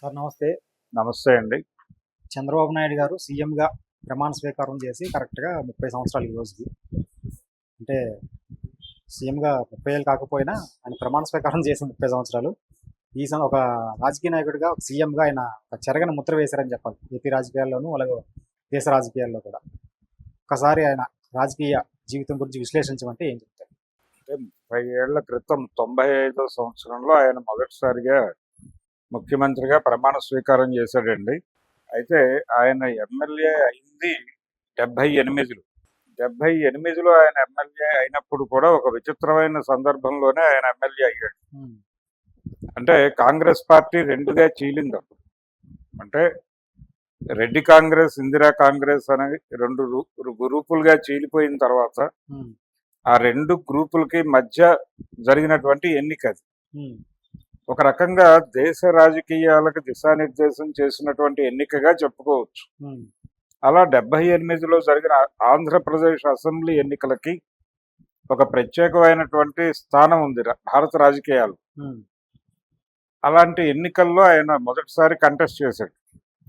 Sir నమస్తే. నమస్తే అండి. చంద్రబాబు నాయుడు గారు సీఎంగా ప్రమాణ స్వీకారం చేసి కరెక్ట్గా ముప్పై సంవత్సరాలు ఈ రోజుకి. అంటే సీఎంగా ముప్పై ఏళ్ళు కాకపోయినా ఆయన ప్రమాణ స్వీకారం చేసి ముప్పై సంవత్సరాలు. ఈ సం- ఒక రాజకీయ నాయకుడిగా ఒక సీఎంగా ఆయన ఒక చెరగని ముద్ర వేశారని చెప్పాలి. ఏపీ రాజకీయాల్లోనూ అలాగే దేశ రాజకీయాల్లో కూడా. ఒకసారి ఆయన రాజకీయ జీవితం గురించి విశ్లేషించమంటే ఏం చెప్తారు? ముప్పై ఏళ్ళ క్రితం తొంభై ఐదో సంవత్సరంలో ఆయన మొదటిసారిగా ముఖ్యమంత్రిగా ప్రమాణ స్వీకారం చేశాడండి. అయితే ఆయన ఎమ్మెల్యే అయింది డెబ్బై ఎనిమిదిలో. డెబ్బై ఎనిమిదిలో ఆయన ఎమ్మెల్యే అయినప్పుడు కూడా ఒక విచిత్రమైన సందర్భంలోనే ఆయన ఎమ్మెల్యే అయ్యాడు. అంటే కాంగ్రెస్ పార్టీ రెండుగా చీలింది. అప్పుడు అంటే రెడ్డి కాంగ్రెస్ ఇందిరా కాంగ్రెస్ అనే రెండు గ్రూపులుగా చీలిపోయిన తర్వాత ఆ రెండు గ్రూపులకి మధ్య జరిగినటువంటి ఎన్నిక అది. ఒక రకంగా దేశ రాజకీయాలకు దిశానిర్దేశం చేసినటువంటి ఎన్నికగా చెప్పుకోవచ్చు. ఉమ్, అలా డెబ్బై ఎనిమిదిలో జరిగిన ఆంధ్రప్రదేశ్ అసెంబ్లీ ఎన్నికలకి ఒక ప్రత్యేకమైనటువంటి స్థానం ఉంది భారత రాజకీయాలు. ఉమ్, అలాంటి ఎన్నికల్లో ఆయన మొదటిసారి కంటెస్ట్ చేశాడు.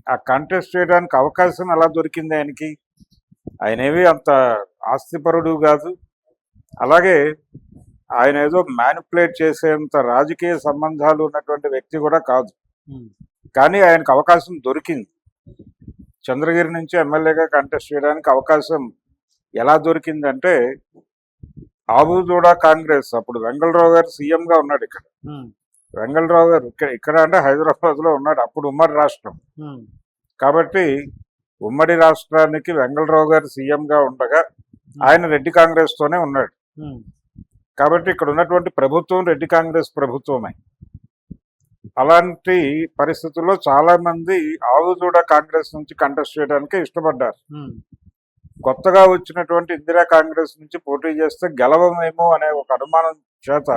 ఆ కంటెస్ట్ చేయడానికి అవకాశం ఎలా దొరికింది ఆయనకి? ఆయనేవి అంత ఆస్తిపరుడు కాదు. అలాగే ఆయన ఏదో మ్యానిపులేట్ చేసేంత రాజకీయ సంబంధాలు ఉన్నటువంటి వ్యక్తి కూడా కాదు. ఉమ్, కానీ ఆయనకు అవకాశం దొరికింది. చంద్రగిరి నుంచి ఎమ్మెల్యేగా కంటెస్ట్ చేయడానికి అవకాశం ఎలా దొరికిందంటే ఆబుదూడ కాంగ్రెస్ అప్పుడు వెంగళరావు గారు సీఎంగా ఉన్నాడు ఇక్కడ. ఉమ్, వెంగళరావు గారు ఇక్కడ ఇక్కడ అంటే హైదరాబాద్లో ఉన్నాడు అప్పుడు ఉమ్మడి రాష్ట్రం. ఉమ్, కాబట్టి ఉమ్మడి రాష్ట్రానికి వెంగళరావు గారు సీఎంగా ఉండగా ఆయన రెడ్డి కాంగ్రెస్ తోనే ఉన్నాడు కాబట్టి ఇక్కడ ఉన్నటువంటి ప్రభుత్వం రెడ్డి కాంగ్రెస్ ప్రభుత్వమే. అలాంటి పరిస్థితుల్లో చాలా మంది ఆవుదూడ కాంగ్రెస్ నుంచి కంటెస్ట్ చేయడానికి ఇష్టపడ్డారు. కొత్తగా వచ్చినటువంటి ఇందిరా కాంగ్రెస్ నుంచి పోటీ చేస్తే గెలవమేమో అనే ఒక అనుమానం చేత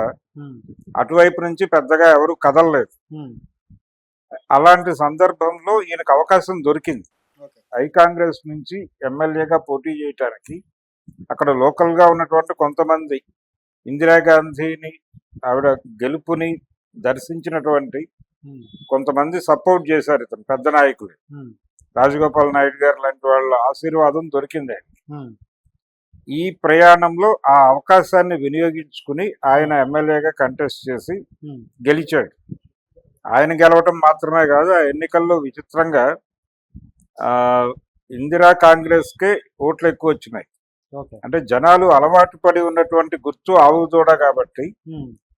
అటువైపు నుంచి పెద్దగా ఎవరు కదలలేదు. అలాంటి సందర్భంలో ఈయనకు అవకాశం దొరికింది. ఐ కాంగ్రెస్ నుంచి ఎమ్మెల్యేగా పోటీ చేయటానికి అక్కడ లోకల్గా ఉన్నటువంటి కొంతమంది ఇందిరాగాంధీని ఆవిడ గెలుపుని దర్శించినటువంటి కొంతమంది సపోర్ట్ చేశారు ఇతను పెద్ద నాయకులు. రాజగోపాల్ నాయుడు గారు లాంటి వాళ్ళ ఆశీర్వాదం దొరికింది ఆయనకి. ఈ ప్రయాణంలో ఆ అవకాశాన్ని వినియోగించుకుని ఆయన ఎమ్మెల్యేగా కంటెస్ట్ చేసి గెలిచాడు. ఆయన గెలవటం మాత్రమే కాదు ఆ ఎన్నికల్లో విచిత్రంగా ఆ ఇందిరా కాంగ్రెస్కే ఓట్లు ఎక్కువ వచ్చినాయి. అంటే జనాలు అలవాటు పడి ఉన్నటువంటి గుర్తు ఆవు దూడ కాబట్టి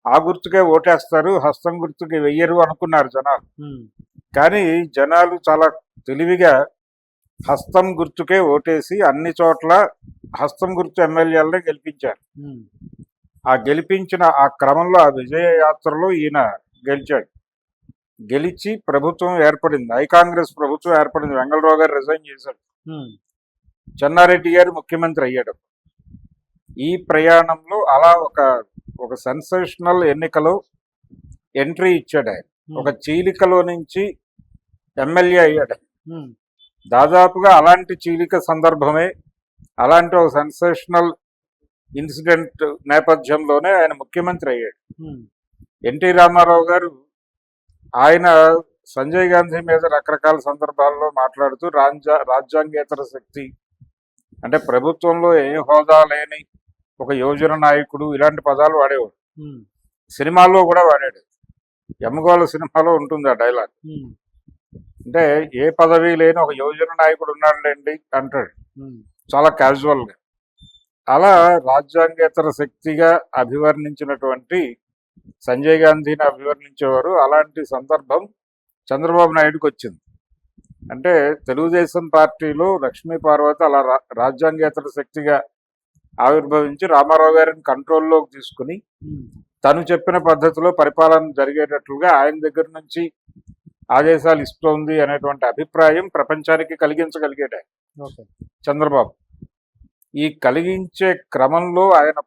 ఆ గుర్తుకే ఓటేస్తారు హస్తం గుర్తుకి వెయ్యరు అనుకున్నారు జనాలు. కానీ జనాలు చాలా తెలివిగా హస్తం గుర్తుకే ఓటేసి అన్ని చోట్ల హస్తం గుర్తు ఎమ్మెల్యేలను గెలిపించారు. ఆ గెలిపించిన ఆ క్రమంలో ఆ విజయ యాత్రలో ఈయన గెలిచాడు. గెలిచి ప్రభుత్వం ఏర్పడింది. ఐ కాంగ్రెస్ ప్రభుత్వం ఏర్పడింది. వెంగళరావు గారు రిజైన్ చేశాడు చెన్నారెడ్డి గారు ముఖ్యమంత్రి అయ్యాడు. ఈ ప్రయాణంలో అలా ఒక ఒక సెన్సేషనల్ ఎన్నికలో ఎంట్రీ ఇచ్చాడు ఆయన. ఒక చీలికలో నుంచి ఎమ్మెల్యే అయ్యాడు. ఉమ్, దాదాపుగా అలాంటి చీలిక సందర్భమే అలాంటి ఒక సెన్సేషనల్ ఇన్సిడెంట్ నేపథ్యంలోనే ఆయన ముఖ్యమంత్రి అయ్యాడు. ఉమ్, ఎన్టీ రామారావు గారు ఆయన సంజయ్ గాంధీ మీద రకరకాల సందర్భాల్లో మాట్లాడుతూ రాజ్య రాజ్యాంగేతర శక్తి అంటే ప్రభుత్వంలో ఏ హోదా లేని ఒక యోజన నాయకుడు ఇలాంటి పదాలు వాడేవాడు. సినిమాల్లో కూడా వాడాడు. ఎమ్మగోళ సినిమాలో ఉంటుంది ఆ డైలాగ్. అంటే ఏ పదవి లేని ఒక యోజన నాయకుడు ఉన్నాడులేండి అంటాడు. చాలా క్యాజువల్గా అలా రాజ్యాంగేతర శక్తిగా అభివర్ణించినటువంటి సంజయ్ గాంధీని అభివర్ణించేవారు. అలాంటి సందర్భం చంద్రబాబు నాయుడుకి వచ్చింది. అంటే తెలుగుదేశం పార్టీలో లక్ష్మీ పార్వతి అలా రా- రాజ్యాంగేతర శక్తిగా ఆవిర్భవించి రామారావు గారిని కంట్రోల్లోకి తీసుకుని తను చెప్పిన పద్ధతిలో పరిపాలన జరిగేటట్లుగా ఆయన దగ్గర నుంచి ఆదేశాలు ఇస్తోంది అనేటువంటి అభిప్రాయం ప్రపంచానికి. ఓకే. చంద్రబాబు. ఈ కలిగించే క్రమంలో ఆయన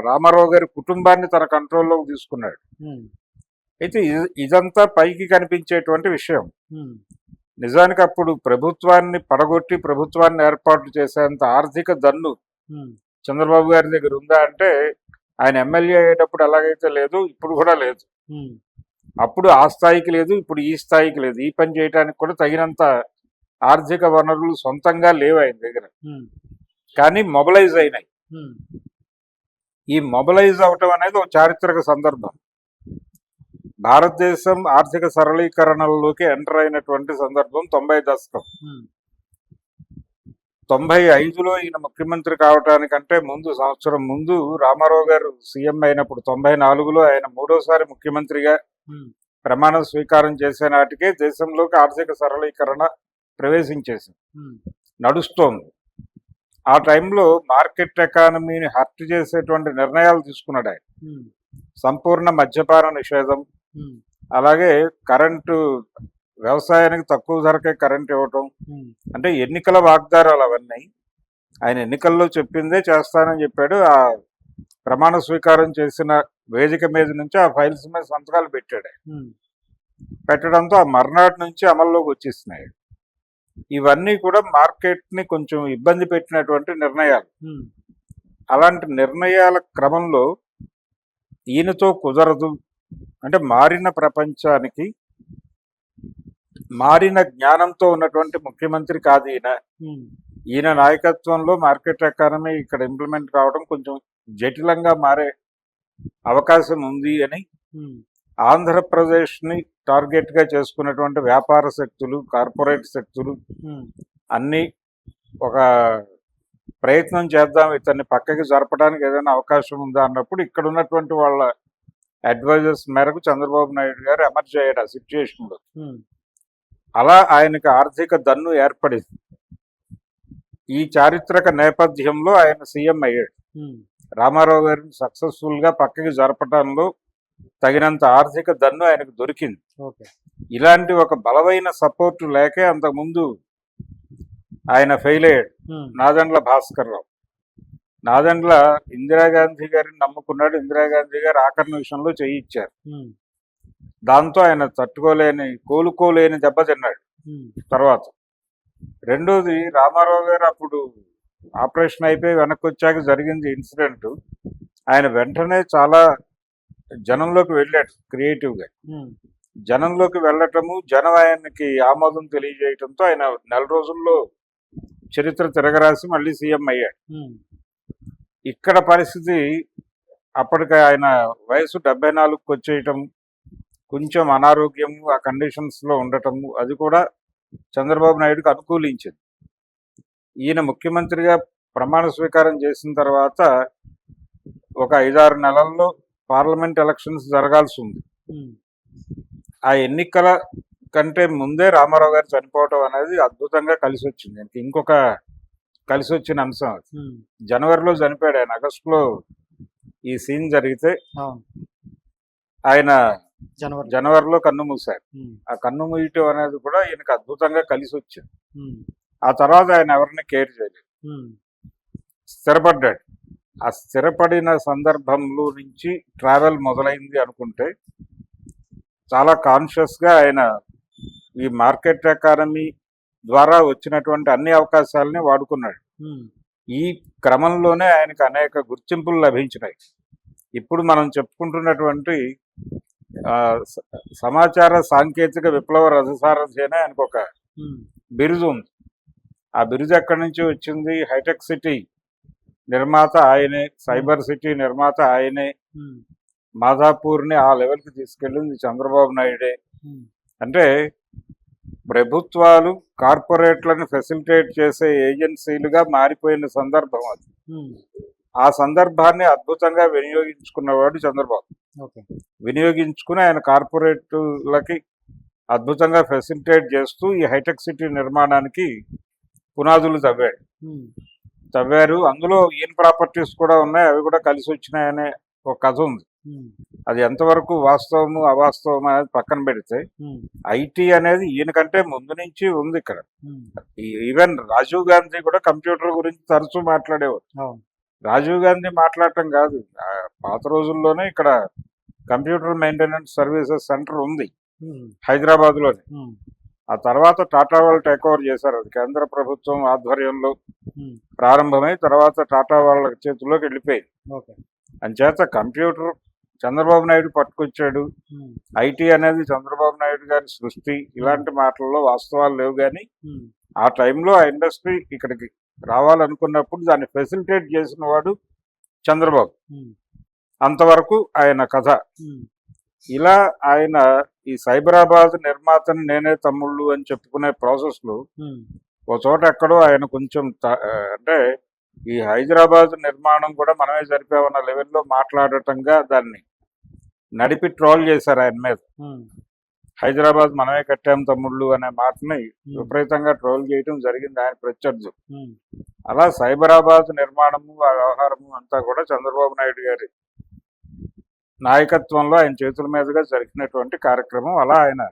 రామారావు గారి కుటుంబాన్ని తన కంట్రోల్లోకి తీసుకున్నాడు. అయితే ఇది- ఇదంతా పైకి కనిపించేటువంటి విషయం. నిజానికి అప్పుడు ప్రభుత్వాన్ని పడగొట్టి ప్రభుత్వాన్ని ఏర్పాటు చేసేంత ఆర్థిక దన్ను చంద్రబాబు గారి దగ్గర ఉందా అంటే ఆయన ఎమ్మెల్యే అయ్యేటప్పుడు ఎలాగైతే లేదు ఇప్పుడు కూడా లేదు. అప్పుడు ఆ స్థాయికి లేదు ఇప్పుడు ఈ స్థాయికి లేదు. ఈ పని చేయడానికి కూడా తగినంత ఆర్థిక వనరులు సొంతంగా లేవు ఆయన దగ్గర. కానీ మొబలైజ్ అయినాయి. ఈ మొబలైజ్ అవటం అనేది ఒక చారిత్రక సందర్భం. భారతదేశం ఆర్థిక సరళీకరణలోకి ఎంటర్ అయినటువంటి సందర్భం తొంభై దశకం. తొంభై ఐదులో ఈయన ముఖ్యమంత్రి కావటానికంటే ముందు సంవత్సరం ముందు రామారావు గారు సీఎం అయినప్పుడు తొంభై నాలుగులో ఆయన మూడోసారి ముఖ్యమంత్రిగా ప్రమాణ స్వీకారం చేసే నాటికే దేశంలోకి ఆర్థిక సరళీకరణ ప్రవేశించేసింది. నడుస్తోంది. ఆ టైంలో మార్కెట్ ఎకానమీని హర్ట్ చేసేటువంటి నిర్ణయాలు తీసుకున్నాడు ఆయన సంపూర్ణ మద్యపాన నిషేధం అలాగే కరెంటు వ్యవసాయానికి తక్కువ ధరకే కరెంట్ ఇవ్వటం. అంటే ఎన్నికల వాగ్దానాలు అవన్నీ. ఆయన ఎన్నికల్లో చెప్పిందే చేస్తానని చెప్పాడు. ఆ ప్రమాణ స్వీకారం చేసిన వేదిక మీద నుంచి ఆ ఫైల్స్ మీద సంతకాలు పెట్టాడు. పెట్టడంతో ఆ మర్నాటి నుంచి అమల్లోకి వచ్చేసినాయి. ఇవన్నీ కూడా మార్కెట్ని కొంచెం ఇబ్బంది పెట్టినటువంటి నిర్ణయాలు. అలాంటి నిర్ణయాల క్రమంలో ఈయనతో కుదరదు. అంటే మారిన ప్రపంచానికి మారిన జ్ఞానంతో ఉన్నటువంటి ముఖ్యమంత్రి కాదు ఈయన. ఈయన నాయకత్వంలో మార్కెట్ ఎకానమీ ఇక్కడ ఇంప్లిమెంట్ కావడం కొంచెం జటిలంగా మారే అవకాశం ఉంది అని ఆంధ్రప్రదేశ్ని టార్గెట్గా చేసుకున్నటువంటి వ్యాపార శక్తులు కార్పొరేట్ శక్తులు అన్నీ ఒక ప్రయత్నం చేద్దాం ఇతన్ని పక్కకి జరపడానికి ఏదైనా అవకాశం ఉందా అన్నప్పుడు ఇక్కడ ఉన్నటువంటి వాళ్ళ అడ్వైజర్స్ మేరకు చంద్రబాబు నాయుడు గారు ఎమర్జ్ అయ్యాడు ఆ సిచ్యుయేషన్లో ఉమ్, అలా ఆయనకి ఆర్థిక దన్ను ఏర్పడింది. ఈ చారిత్రక నేపథ్యంలో ఆయన సీఎం అయ్యాడు. ఉమ్, రామారావు గారిని సక్సెస్ఫుల్గా పక్కకి జరపడంలో తగినంత ఆర్థిక దన్ను ఆయనకు దొరికింది. ఇలాంటి ఒక బలమైన సపోర్ట్ లేకే అంతకుముందు ఆయన ఫెయిల్ అయ్యాడు. ఉమ్, నాదెండ్ల భాస్కర్ రావు. నాదెండ్ల ఇందిరాగాంధీ గారిని నమ్ముకున్నాడు. ఇందిరాగాంధీ గారు ఆఖరి నిమిషంలో చేయించారు దాంతో ఆయన తట్టుకోలేని కోలుకోలేని దెబ్బ తిన్నాడు. తర్వాత రెండోది రామారావు గారు అప్పుడు ఆపరేషన్ అయిపోయి వెనక్కి వచ్చాక జరిగింది ఇన్సిడెంట్. ఆయన వెంటనే చాలా జనంలోకి వెళ్ళాడు క్రియేటివ్గా. జనంలోకి వెళ్ళటము జనం ఆయనకి ఆమోదం తెలియజేయటంతో ఆయన నెల రోజుల్లో చరిత్ర తిరగరాసి మళ్ళీ సీఎం అయ్యాడు. ఇక్కడ పరిస్థితి అప్పటికి ఆయన వయసు డెబ్బై నాలుగుకి వచ్చేయటం కొంచెం అనారోగ్యం ఆ కండిషన్స్లో ఉండటము అది కూడా చంద్రబాబు నాయుడుకి అనుకూలించింది. ఈయన ముఖ్యమంత్రిగా ప్రమాణ స్వీకారం చేసిన తర్వాత ఒక ఐదారు నెలల్లో పార్లమెంట్ ఎలక్షన్స్ జరగాల్సి ఉంది. ఆ ఎన్నికల కంటే ముందే రామారావు గారు చనిపోవటం అనేది అద్భుతంగా కలిసి వచ్చింది ఇంకొక కలిసి వచ్చిన అంశం జనవరిలో చనిపోయాడు ఆయన. ఆగస్టులో ఈ సీన్ జరిగితే ఆయన జనవరి. జనవరిలో కన్ను ఉమ్, ఆ కన్ను మూయటం అనేది కూడా ఈయనకు అద్భుతంగా కలిసి వచ్చింది ఆ తర్వాత ఆయన ఎవరిని కేర్ చేయలేదు. స్థిరపడ్డాడు. ఆ స్థిరపడిన సందర్భంలో నుంచి ట్రావెల్ మొదలైంది అనుకుంటే చాలా కాన్షియస్గా ఆయన ఈ మార్కెట్ ఎకానమీ ద్వారా వచ్చినటువంటి అన్ని అవకాశాలని వాడుకున్నాడు. ఈ క్రమంలోనే ఆయనకు అనేక గుర్తింపులు లభించినాయి. ఇప్పుడు మనం చెప్పుకుంటున్నటువంటి సమాచార సాంకేతిక విప్లవ రథసారథి అని ఆయనకు ఒక బిరుదు ఉంది. ఆ బిరుదు ఎక్కడి నుంచి వచ్చింది? హైటెక్ సిటీ నిర్మాత ఆయనే సైబర్ సిటీ నిర్మాత ఆయనే. మాధాపూర్ని ఆ లెవెల్కి తీసుకెళ్ళింది చంద్రబాబు నాయుడే. అంటే ప్రభుత్వాలు కార్పొరేట్లను ఫెసిలిటేట్ చేసే ఏజెన్సీలుగా మారిపోయిన సందర్భం అది. ఉమ్, ఆ సందర్భాన్ని అద్భుతంగా వినియోగించుకున్నవాడు చంద్రబాబు. వినియోగించుకుని ఆయన కార్పొరేట్లకి అద్భుతంగా ఫెసిలిటేట్ చేస్తూ ఈ హైటెక్ సిటీ నిర్మాణానికి పునాదులు తవ్వాడు. ఉమ్, తవ్వారు. అందులో ఈయన ప్రాపర్టీస్ కూడా ఉన్నాయి. అవి కూడా కలిసి వచ్చినాయనే ఒక కథ ఉంది. ఉమ్, అది ఎంతవరకు వాస్తవము అవాస్తవం అనేది పక్కన పెడితే ఐటీ అనేది ఈయనకంటే ముందు నుంచి ఉంది ఇక్కడ. ఈవెన్ రాజీవ్ గాంధీ కూడా కంప్యూటర్ గురించి తరచూ మాట్లాడేవారు. రాజీవ్ గాంధీ మాట్లాడటం కాదు. పాత రోజుల్లోనే ఇక్కడ కంప్యూటర్ మెయింటెనెన్స్ సర్వీసెస్ సెంటర్ ఉంది ఉమ్, హైదరాబాద్లోనే. ఉమ్, ఆ తర్వాత టాటా వాళ్ళు టేక్ ఓవర్ చేశారు. అది కేంద్ర ప్రభుత్వం ఆధ్వర్యంలో ప్రారంభమై తర్వాత టాటా వాళ్ళ చేతుల్లోకి వెళ్ళిపోయింది. అంచేత కంప్యూటర్ చంద్రబాబు నాయుడు పట్టుకొచ్చాడు. ఐటీ అనేది చంద్రబాబు నాయుడు గారి సృష్టి. ఇలాంటి మాటల్లో వాస్తవాలు లేవు కానీ ఆ టైంలో ఆ ఇండస్ట్రీ ఇక్కడికి రావాలనుకున్నప్పుడు దాన్ని ఫెసిలిటేట్ చేసిన వాడు చంద్రబాబు. అంతవరకు ఆయన కథ. ఇలా ఆయన ఈ సైబరాబాద్ నిర్మాతని నేనే తమ్ముళ్ళు అని చెప్పుకునే ప్రాసెస్లో ఓ చోట ఎక్కడో ఆయన కొంచెం అంటే ఈ హైదరాబాద్ నిర్మాణం కూడా మనమే జరిపామన్న లెవెల్లో మాట్లాడటంగా దాన్ని నడిపి ట్రోల్ చేశారు ఆయన మీద. హైదరాబాద్ మనమే కట్టాం తమ్ముళ్ళు అనే మాటని విపరీతంగా ట్రోల్ చేయడం జరిగింది ఆయన ప్రత్యర్థులు. ఉమ్, అలా సైబరాబాద్ నిర్మాణము ఆ వ్యవహారము అంతా కూడా చంద్రబాబు నాయుడు గారి నాయకత్వంలో ఆయన చేతుల మీదుగా జరిగినటువంటి కార్యక్రమం. అలా ఆయన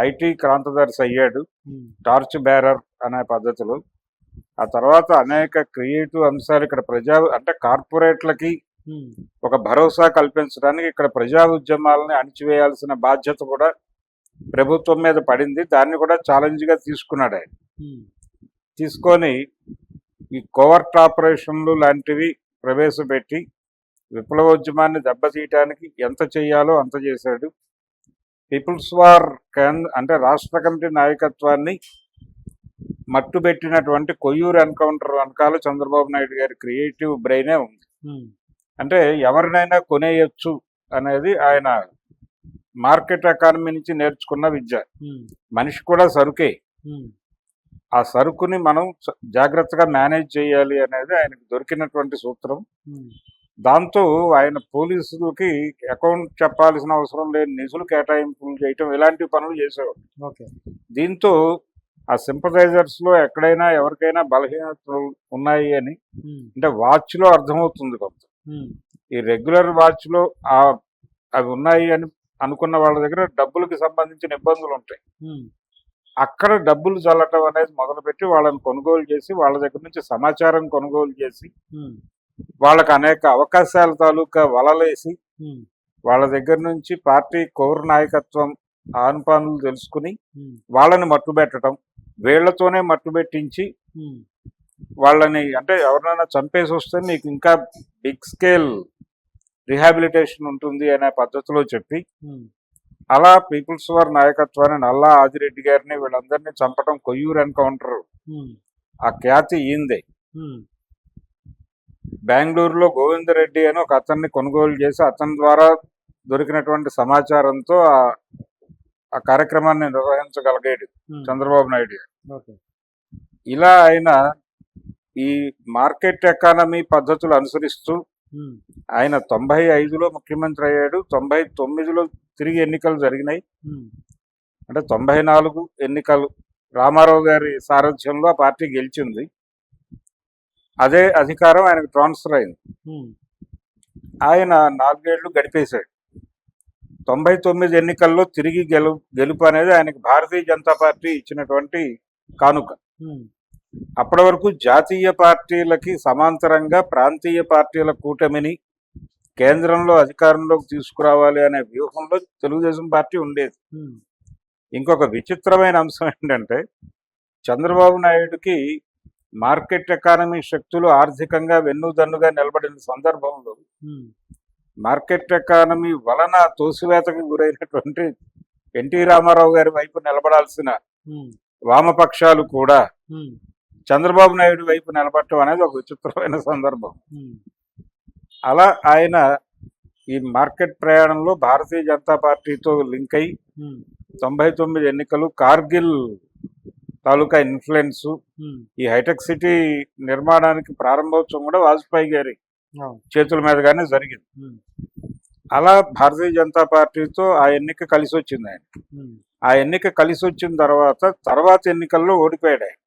ఐటీ క్రాంతదర్శి అయ్యాడు. టార్చ్ బేరర్ అనే పద్ధతిలో ఆ తర్వాత అనేక క్రియేటివ్ అంశాలు ఇక్కడ ప్రజా అంటే కార్పొరేట్లకి ఒక భరోసా కల్పించడానికి ఇక్కడ ప్రజా ఉద్యమాలని అణిచివేయాల్సిన బాధ్యత కూడా ప్రభుత్వం మీద పడింది. దాన్ని కూడా ఛాలెంజ్గా తీసుకున్నాడు ఆయన. తీసుకొని ఈ కోవర్ట్ ఆపరేషన్లు లాంటివి ప్రవేశపెట్టి విప్లవోద్యమాన్ని దెబ్బతీయటానికి ఎంత చేయాలో అంత చేశాడు. పీపుల్స్ వార్ కేంద్ర అంటే రాష్ట్ర కమిటీ నాయకత్వాన్ని మట్టుబెట్టినటువంటి కొయ్యూరు ఎన్కౌంటర్ వెనకాల చంద్రబాబు నాయుడు గారి క్రియేటివ్ బ్రెయినే ఉంది. అంటే ఎవరినైనా కొనేయచ్చు అనేది ఆయన మార్కెట్ ఎకానమీ నుంచి నేర్చుకున్న విద్య. మనిషి కూడా సరుకే. ఆ సరుకుని మనం జాగ్రత్తగా మేనేజ్ చేయాలి అనేది ఆయనకు దొరికినటువంటి సూత్రం. దాంతో ఆయన పోలీసులకి అకౌంట్ చెప్పాల్సిన అవసరం లేని నిధులు కేటాయింపులు చేయటం ఇలాంటి పనులు చేసేవాడు. దీంతో ఆ సింపథైజర్స్లో ఎక్కడైనా ఎవరికైనా బలహీనతలు ఉన్నాయి అని అంటే వాచ్లో అర్థమవుతుంది కొంత. ఈ రెగ్యులర్ వాచ్లో ఆ అవి ఉన్నాయి అని అనుకున్న వాళ్ళ దగ్గర డబ్బులకి సంబంధించిన ఇబ్బందులు ఉంటాయి. అక్కడ డబ్బులు చల్లటం అనేది మొదలుపెట్టి వాళ్ళని కొనుగోలు చేసి వాళ్ళ దగ్గర నుంచి సమాచారం కొనుగోలు చేసి వాళ్ళకి అనేక అవకాశాల తాలూకా వలలేసి వాళ్ళ దగ్గర నుంచి పార్టీ కోర్ నాయకత్వం ఆనుపానులు తెలుసుకుని వాళ్ళని మట్టుబెట్టడం వీళ్ళతోనే మట్టుబెట్టించి వాళ్ళని అంటే ఎవరినైనా చంపేసి వస్తే మీకు ఇంకా బిగ్ స్కేల్ రిహాబిలిటేషన్ ఉంటుంది అనే పద్ధతిలో చెప్పి అలా పీపుల్స్ వార్ నాయకత్వాన్ని నల్లా ఆదిరెడ్డి గారిని వీళ్ళందరినీ చంపడం కొయ్యూరు ఎన్కౌంటర్ ఆ ఖ్యాతి ఈందే. బెంగళూరులో గోవిందరెడ్డి అని ఒక అతన్ని కొనుగోలు చేసి అతని ద్వారా దొరికినటువంటి సమాచారంతో ఆ- ఆ కార్యక్రమాన్ని నిర్వహించగలిగాడు ఉమ్, చంద్రబాబు నాయుడు గారు. ఇలా ఆయన ఈ మార్కెట్ ఎకానమీ పద్ధతులు అనుసరిస్తూ ఉమ్, ఆయన తొంభై ఐదులో ముఖ్యమంత్రి అయ్యాడు తొంభై తొమ్మిదిలో తిరిగి ఎన్నికలు జరిగినాయి. ఉమ్, అంటే తొంభై నాలుగు ఎన్నికలు రామారావు గారి సారథ్యంలో ఆ పార్టీ గెలిచింది. అదే అధికారం ఆయనకు ట్రాన్స్ఫర్ అయింది. ఆయన నాలుగేళ్ళు గడిపేశాడు. తొంభై తొమ్మిది ఎన్నికల్లో తిరిగి గెలు గెలుపు అనేది ఆయనకి భారతీయ జనతా పార్టీ ఇచ్చినటువంటి కానుక. అప్పటి వరకు జాతీయ పార్టీలకి సమాంతరంగా ప్రాంతీయ పార్టీల కూటమిని కేంద్రంలో అధికారంలోకి తీసుకురావాలి అనే వ్యూహంలో తెలుగుదేశం పార్టీ ఉండేది. ఇంకొక విచిత్రమైన అంశం ఏంటంటే చంద్రబాబు నాయుడుకి మార్కెట్ ఎకానమీ శక్తులు ఆర్థికంగా వెన్నుదన్నుగా నిలబడిన సందర్భంలో మార్కెట్ ఎకానమీ వలన తోసివేతకు గురైనటువంటి ఎన్టీ రామారావు గారి వైపు నిలబడాల్సిన వామపక్షాలు కూడా చంద్రబాబు నాయుడు వైపు నిలబడటం అనేది ఒక విచిత్రమైన సందర్భం. అలా ఆయన ఈ మార్కెట్ ప్రయాణంలో భారతీయ జనతా పార్టీతో లింక్ అయి తొంభై తొమ్మిది ఎన్నికలు కార్గిల్ తాలూకా ఇన్ఫ్లుయెన్స్ ఈ హైటెక్ సిటీ నిర్మాణానికి ప్రారంభోత్సవం కూడా వాజ్పేయి గారి చేతుల మీదుగానే జరిగింది. అలా భారతీయ జనతా పార్టీతో ఆ ఎన్నిక కలిసి వచ్చింది ఆయన. ఆ ఎన్నిక కలిసి వచ్చిన తర్వాత తర్వాత ఎన్నికల్లో ఓడిపోయాడు ఆయన.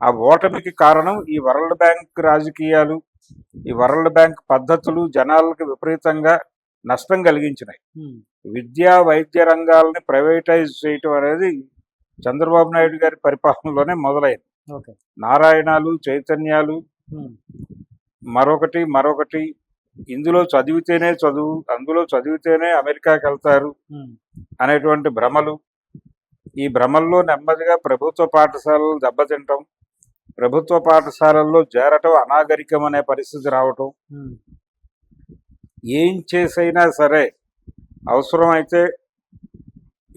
ఆ ఓటమికి కారణం ఈ వరల్డ్ బ్యాంక్ రాజకీయాలు ఈ వరల్డ్ బ్యాంక్ పద్ధతులు జనాలకు విపరీతంగా నష్టం కలిగించినాయి. విద్యా వైద్య రంగాలని ప్రైవేటైజ్ చేయటం అనేది చంద్రబాబు నాయుడు గారి పరిపాలనలోనే మొదలైంది. నారాయణాలు చైతన్యాలు మరొకటి మరొకటి ఇందులో చదివితేనే చదువు అందులో చదివితేనే అమెరికాకి వెళ్తారు అనేటువంటి భ్రమలు. ఈ భ్రమల్లో నెమ్మదిగా ప్రభుత్వ పాఠశాలలు దెబ్బతింటం ప్రభుత్వ పాఠశాలల్లో చేరటం అనాగరికం అనే పరిస్థితి రావటం. ఏం చేసైనా సరే అవసరమైతే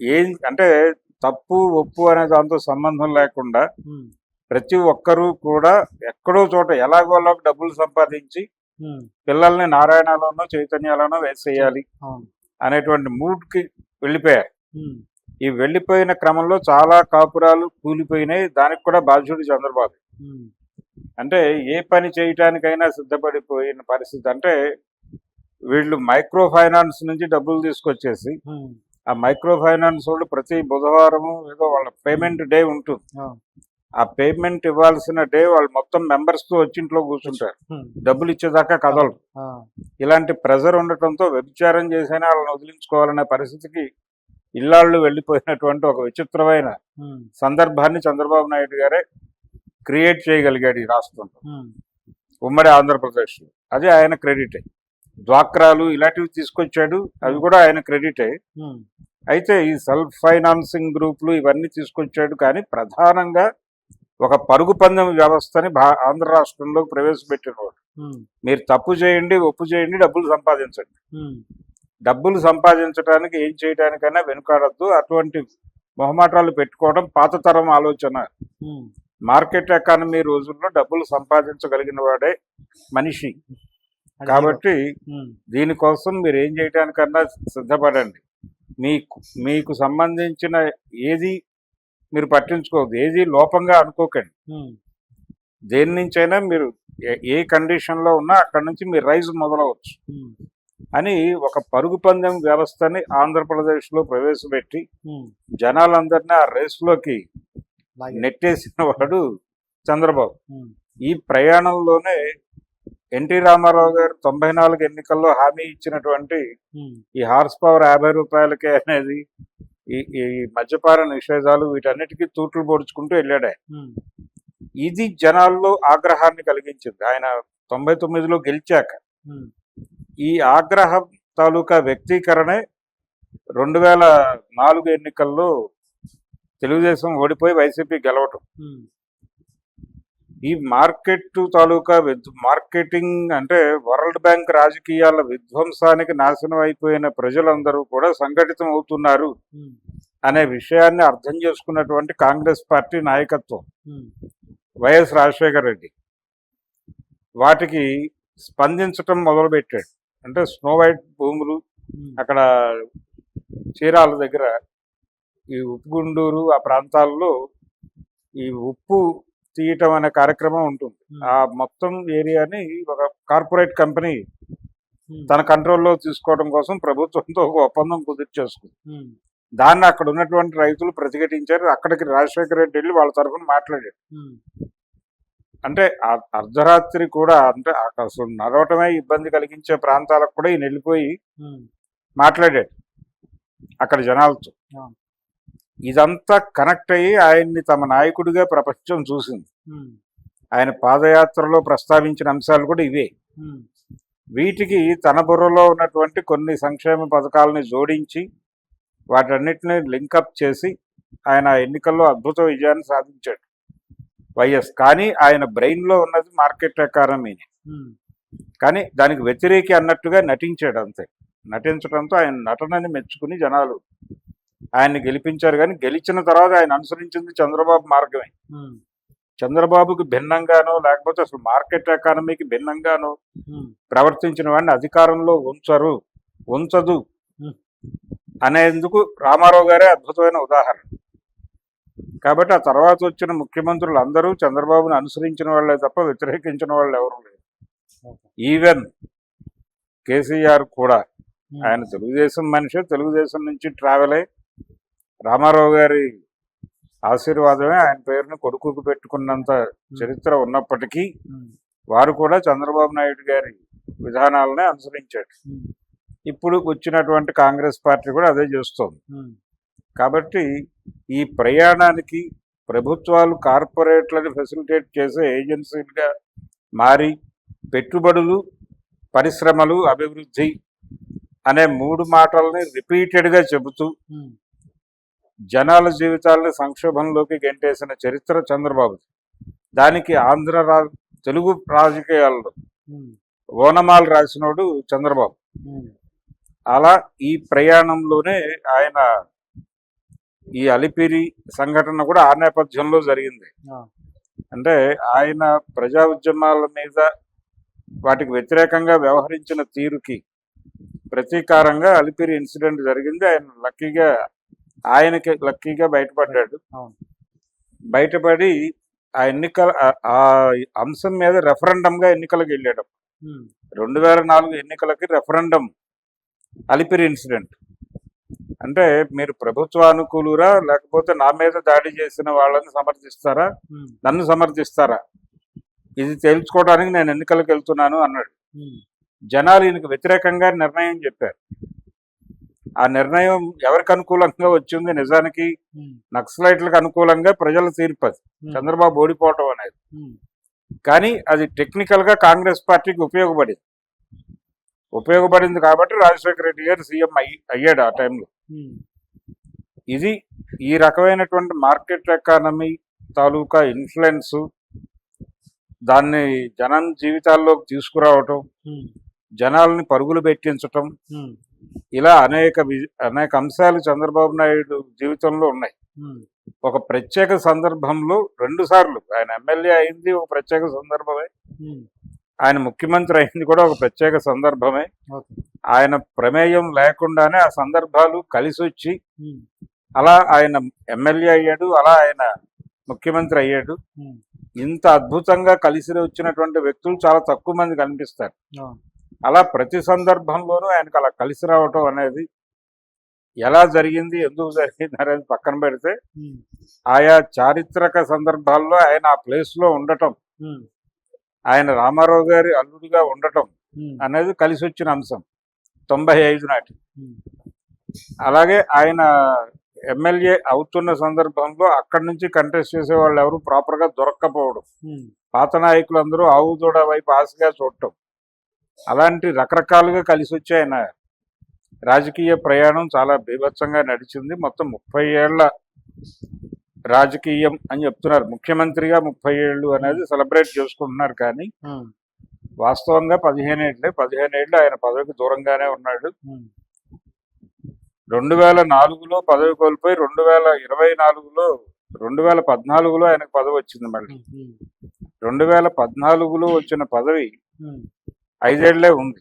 ఏం అంటే తప్పు ఒప్పు అనే దాంతో సంబంధం లేకుండా ప్రతి ఒక్కరూ కూడా ఎక్కడో చోట ఎలాగోలా డబ్బులు సంపాదించి పిల్లల్ని నారాయణలోనో చైతన్యాలోనో వేసేయాలి అనేటువంటి మూడ్కి వెళ్ళిపోయారు ఈ వెళ్ళిపోయిన క్రమంలో చాలా కాపురాలు కూలిపోయినాయి. దానికి కూడా బాధ్యుడు చంద్రబాబు. అంటే ఏ పని చేయటానికైనా సిద్ధపడిపోయిన పరిస్థితి. అంటే వీళ్ళు మైక్రో ఫైనాన్స్ నుంచి డబ్బులు తీసుకొచ్చేసి ఆ మైక్రో ఫైనాన్స్ వాళ్ళు ప్రతి బుధవారం ఏదో వాళ్ళ పేమెంట్ డే ఉంటుంది. ఆ పేమెంట్ ఇవ్వాల్సిన డే వాళ్ళు మొత్తం members తో వచ్చి ఇంట్లో కూర్చుంటారు. ఉమ్, డబ్బులు ఇచ్చేదాకా కదలరు. ఆ, ఇలాంటి ప్రెజర్ ఉండటంతో వ్యభిచారం చేసైనా వాళ్ళని వదిలించుకోవాలనే పరిస్థితికి ఇల్లాళ్ళు వెళ్ళిపోయినటువంటి ఒక విచిత్రమైన ఉమ్, సందర్భాన్ని చంద్రబాబు నాయుడు గారే క్రియేట్ చేయగలిగాడు ఈ రాష్ట్రంలో. ఉమ్, ఉమ్మడి ఆంధ్రప్రదేశ్లో. అది ఆయన క్రెడిటే డ్వాక్రాలు ఇలాంటివి తీసుకొచ్చాడు. అవి కూడా ఆయన క్రెడిటే అయితే ఈ సెల్ఫ్ ఫైనాన్సింగ్ గ్రూపులు ఇవన్నీ తీసుకొచ్చాడు. కానీ ప్రధానంగా ఒక పరుగు పందెం వ్యవస్థని ఆంధ్ర రాష్ట్రంలో ప్రవేశపెట్టినవాడు మీరు తప్పు చేయండి ఒప్పు చేయండి డబ్బులు సంపాదించండి. డబ్బులు సంపాదించడానికి ఏం చేయడానికైనా వెనుకాడద్దు. అటువంటి మొహమాటాలు పెట్టుకోవడం పాత తరం ఆలోచన. మార్కెట్ ఎకానమీ రోజుల్లో డబ్బులు సంపాదించగలిగిన వాడే మనిషి. కాబట్టి దీనికోసం మీరు ఏం చేయడానికన్నా సిద్ధపడండి. మీకు మీకు సంబంధించిన ఏది మీరు పట్టించుకోవద్దు. ఏది లోపంగా అనుకోకండి. దేని నుంచైనా మీరు ఏ- కండిషన్లో ఉన్నా అక్కడ నుంచి మీరు రైజ్ మొదలవచ్చు. అని ఒక పరుగు పందెం వ్యవస్థని ఆంధ్రప్రదేశ్లో ప్రవేశపెట్టి జనాలందరినీ ఆ రేసులోకి నెట్టేసిన వాడు చంద్రబాబు. ఈ ప్రయాణంలోనే ఎన్టీ రామారావు గారు తొంభై నాలుగు ఎన్నికల్లో హామీ ఇచ్చినటువంటి ఈ హార్స్ పవర్ యాభై రూపాయలకే అనేది ఈ ఈ మద్యపాన నిషేధాలు వీటన్నిటికీ తూట్లు పొడుచుకుంటూ వెళ్ళాడు. ఆయన. ఇది జనాల్లో ఆగ్రహాన్ని కలిగించింది. ఆయన తొంభై తొమ్మిదిలో గెలిచాక. ఈ ఆగ్రహం తాలూకా వ్యక్తీకరణే రెండు వేల నాలుగు ఎన్నికల్లో తెలుగుదేశం ఓడిపోయి వైసీపీ గెలవటం. ఈ మార్కెట్ తాలూకా మార్కెటింగ్ అంటే వరల్డ్ బ్యాంక్ రాజకీయాల విధ్వంసానికి నాశనం అయిపోయిన ప్రజలందరూ కూడా సంఘటితం అవుతున్నారు అనే విషయాన్ని అర్థం చేసుకున్నటువంటి కాంగ్రెస్ పార్టీ నాయకత్వం వైఎస్ రాజశేఖర రెడ్డి. వాటికి స్పందించటం మొదలుపెట్టాడు. అంటే స్నో వైట్ భూములు అక్కడ చీరాల దగ్గర ఈ ఉప్పుగుండూరు ఆ ప్రాంతాల్లో ఈ ఉప్పు తీయటం అనే కార్యక్రమం ఉంటుంది. ఆ మొత్తం ఏరియాని ఒక కార్పొరేట్ కంపెనీ తన కంట్రోల్లో తీసుకోవడం కోసం ప్రభుత్వంతో ఒక ఒప్పందం కుదిర్చేసుకుంది. దాన్ని అక్కడ ఉన్నటువంటి రైతులు ప్రతిఘటించారు. అక్కడికి రాజశేఖర రెడ్డి వెళ్ళి వాళ్ళ తరఫున మాట్లాడాడు ఉమ్, అంటే అర్ధరాత్రి కూడా అంటే అక్కడ అసలు నడవటమే ఇబ్బంది కలిగించే ప్రాంతాలకు కూడా ఈయన వెళ్ళిపోయి మాట్లాడాడు. అక్కడ జనాలతో. ఇదంతా కనెక్ట్ అయ్యి ఆయన్ని తమ నాయకుడిగా ప్రపంచం చూసింది. ఆయన పాదయాత్రలో ప్రస్తావించిన అంశాలు కూడా ఇవే. వీటికి తన బుర్రలో ఉన్నటువంటి కొన్ని సంక్షేమ పథకాలని జోడించి వాటన్నిటిని లింకప్ చేసి ఆయన ఎన్నికల్లో అద్భుత విజయాన్ని సాధించాడు. వైఎస్ కానీ ఆయన బ్రెయిన్లో ఉన్నది మార్కెట్ ఎకానమీని కానీ దానికి వ్యతిరేకి అన్నట్టుగా నటించాడు అంతే. నటించడంతో ఆయన నటనని మెచ్చుకుని జనాలు ఆయన్ని గెలిపించారు కానీ గెలిచిన తర్వాత ఆయన అనుసరించింది చంద్రబాబు మార్గమే. చంద్రబాబుకి భిన్నంగానో లేకపోతే అసలు మార్కెట్ ఎకానమీకి భిన్నంగానో ప్రవర్తించిన వాడిని అధికారంలో ఉంచరు ఉంచదు. అనేందుకు రామారావు గారే అద్భుతమైన ఉదాహరణ. కాబట్టి ఆ తర్వాత వచ్చిన ముఖ్యమంత్రులు అందరూ చంద్రబాబును అనుసరించిన వాళ్ళే తప్ప వ్యతిరేకించిన వాళ్ళు ఎవరు లేరు. ఈవెన్ కేసీఆర్ కూడా ఆయన తెలుగుదేశం మనిషి తెలుగుదేశం నుంచి ట్రావెల్ అయ్యి రామారావు గారి ఆశీర్వాదమే ఆయన పేరును కొడుకుకు పెట్టుకున్నంత చరిత్ర ఉన్నప్పటికీ వారు కూడా చంద్రబాబు నాయుడు గారి విధానాలనే అనుసరించాడు ఇప్పుడు వచ్చినటువంటి కాంగ్రెస్ పార్టీ కూడా అదే చేస్తోంది. కాబట్టి ఈ ప్రయాణానికి ప్రభుత్వాలు కార్పొరేట్లను ఫెసిలిటేట్ చేసే ఏజెన్సీలుగా మారి పెట్టుబడులు పరిశ్రమలు అభివృద్ధి అనే మూడు మాటల్ని రిపీటెడ్గా చెబుతూ జనాల జీవితాలని సంక్షోభంలోకి గెంటేసిన చరిత్ర చంద్రబాబు దానికి ఆంధ్ర రా తెలుగు రాజకీయాల్లో ఓనమాలు రాసినోడు చంద్రబాబు. అలా ఈ ప్రయాణంలోనే ఆయన ఈ అలిపిరి సంఘటన కూడా ఆ నేపథ్యంలో జరిగింది. అంటే ఆయన ప్రజా ఉద్యమాల మీద వాటికి వ్యతిరేకంగా వ్యవహరించిన తీరుకి ప్రతీకారంగా అలిపిరి ఇన్సిడెంట్ జరిగింది. ఆయన లక్కీగా ఆయనకి లక్కీగా బయటపడ్డాడు. బయటపడి ఆ ఎన్నికల ఆ- అంశం మీద రెఫరెండంగా ఎన్నికలకు వెళ్ళాడు. రెండు వేల నాలుగు ఎన్నికలకి రెఫరెండం అలిపిరి ఇన్సిడెంట్. అంటే మీరు ప్రభుత్వ అనుకూలురా లేకపోతే నా మీద దాడి చేసిన వాళ్ళని సమర్థిస్తారా? నన్ను సమర్థిస్తారా? ఇది తేల్చుకోవడానికి నేను ఎన్నికలకు వెళ్తున్నాను అన్నాడు. జనాలు ఈయనకు వ్యతిరేకంగా నిర్ణయం చెప్పారు. ఆ నిర్ణయం ఎవరికి అనుకూలంగా వచ్చింది నిజానికి నక్సలైట్లకు అనుకూలంగా ప్రజల తీర్పు అది. చంద్రబాబు ఓడిపోవటం అనేది. కానీ అది టెక్నికల్గా కాంగ్రెస్ పార్టీకి ఉపయోగపడింది. ఉపయోగపడింది కాబట్టి రాజశేఖర రెడ్డి గారు సీఎం అయ్యి అయ్యాడు ఆ టైంలో ఇది ఈ రకమైనటువంటి మార్కెట్ ఎకానమీ తాలూకా ఇన్ఫ్లుయెన్స్ దాన్ని జనం జీవితాల్లోకి తీసుకురావటం జనాల్ని పరుగులు పెట్టించటం ఇలా అనేక అనేక అంశాలు చంద్రబాబు నాయుడు జీవితంలో ఉన్నాయి. ఒక ప్రత్యేక సందర్భంలో రెండు సార్లు ఆయన ఎమ్మెల్యే అయింది ఒక ప్రత్యేక సందర్భమే. ఆయన ముఖ్యమంత్రి అయింది కూడా ఒక ప్రత్యేక సందర్భమే. ఆయన ప్రమేయం లేకుండానే ఆ సందర్భాలు కలిసి వచ్చి అలా ఆయన ఎమ్మెల్యే అయ్యాడు అలా ఆయన ముఖ్యమంత్రి అయ్యాడు. ఇంత అద్భుతంగా కలిసి వచ్చినటువంటి వ్యక్తులు చాలా తక్కువ మంది కనిపిస్తారు. అలా ప్రతి సందర్భంలోనూ ఆయనకు అలా కలిసి రావటం అనేది ఎలా జరిగింది ఎందుకు జరిగింది అనేది పక్కన పెడితే ఆయా చారిత్రక సందర్భాల్లో ఆయన ఆ ప్లేస్లో ఉండటం ఆయన రామారావు గారి అల్లుడిగా ఉండటం అనేది కలిసి వచ్చిన అంశం తొంభై ఐదు నాటి. అలాగే ఆయన ఎమ్మెల్యే అవుతున్న సందర్భంలో అక్కడి నుంచి కంటెస్ట్ చేసే వాళ్ళు ఎవరు? ప్రాపర్గా దొరక్కపోవడం పాత నాయకులు అందరూ ఆవు దూడ వైపు ఆశగా చూడటం. అలాంటి రకరకాలుగా కలిసి వచ్చి ఆయన. రాజకీయ ప్రయాణం చాలా బీభత్సంగా నడిచింది. మొత్తం ముప్పై ఏళ్ళ రాజకీయం అని చెప్తున్నారు. ముఖ్యమంత్రిగా ముప్పై ఏళ్ళు అనేది సెలబ్రేట్ చేసుకుంటున్నారు కానీ ఉమ్, వాస్తవంగా పదిహేను ఏళ్ళే. పదిహేను ఏళ్ళు ఆయన పదవికి దూరంగానే ఉన్నాడు. ఉమ్, రెండు వేల నాలుగులో పదవి కోల్పోయి రెండు వేల ఇరవై నాలుగులో రెండు వేల పద్నాలుగులో ఆయనకు పదవి వచ్చింది మళ్ళీ. ఉమ్, రెండు వేల పద్నాలుగులో వచ్చిన పదవి ఐదేళ్ళే ఉంది.